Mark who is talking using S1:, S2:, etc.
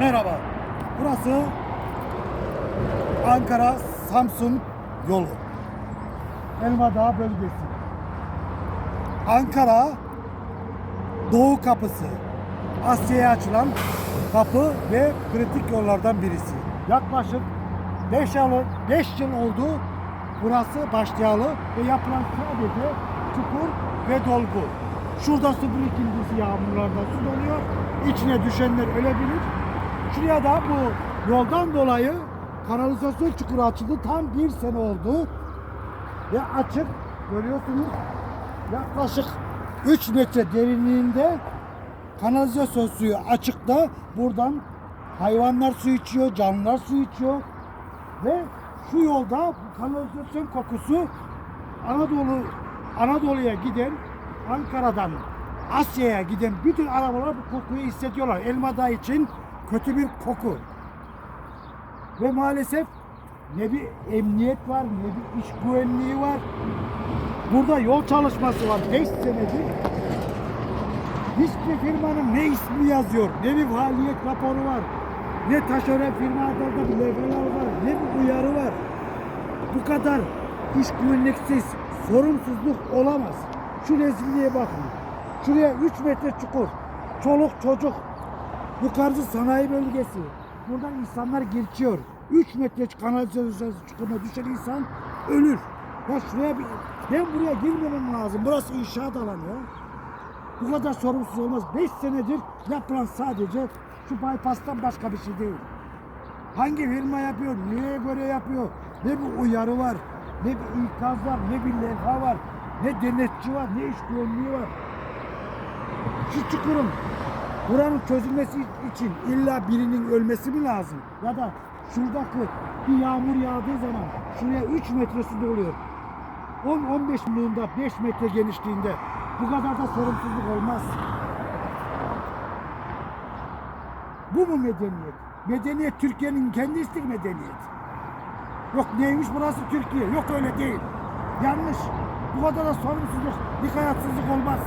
S1: Merhaba. Burası Ankara Samsun yolu. Elmadağ bölgesi. Ankara Doğu kapısı. Asya'ya açılan kapı ve kritik yollardan birisi. Yaklaşık 5 yıl, 5 yıl oldu burası başlayalı ve yapılan sadece çukur ve dolgu. Şurada su birikintisi yağmurlarda su doluyor. İçine düşenler ölebilir. Şuraya da bu yoldan dolayı kanalizasyon çukuru açıldı. Tam bir sene oldu. Ve açık görüyorsunuz yaklaşık 3 metre derinliğinde kanalizasyon suyu açıkta. Buradan hayvanlar su içiyor, canlılar su içiyor. Ve şu yolda kanalizasyon kokusu Anadolu Anadolu'ya giden Ankara'dan Asya'ya giden bütün arabalar bu kokuyu hissediyorlar. Elmadağ için kötü bir koku. Ve maalesef ne bir emniyet var, ne bir iş güvenliği var. Burada yol çalışması var 5 senedir. Hiçbir firmanın ne ismi yazıyor, ne bir faaliyet raporu var, ne taşeron firmalarda bir levhalar var, ne bir uyarı var. Bu kadar iş güvenliksiz, sorumsuzluk olamaz. Şu rezilliğe bakın. Şuraya 3 metre çukur, çoluk çocuk, yukarısı sanayi bölgesi. Buradan insanlar geçiyor. 3 metre kanalizasyon çukuruna düşen insan ölür. Ya şuraya bir, ben buraya girmemem lazım. Burası inşaat alanı ya. Bu kadar sorumsuz olmaz. 5 senedir yapılan sadece şu bypass'tan başka bir şey değil. Hangi firma yapıyor, neye göre yapıyor, ne bir uyarı var, ne bir ikaz var, ne bir levha var, ne denetçi var, ne iş güvenliği var. Şu çukurun buranın çözülmesi için illa birinin ölmesi mi lazım? Ya da şuradaki bir yağmur yağdığı zaman şuraya 3 metre su doluyor. 10-15 milyonda 5 metre genişliğinde bu kadar da sorumsuzluk olmaz. Bu mu medeniyet? Medeniyet Türkiye'nin kendi istik medeniyet. Yok neymiş burası Türkiye? Yok öyle değil. Yanlış. Bu kadar da sorumsuzluk, dikkatsizlik olmaz.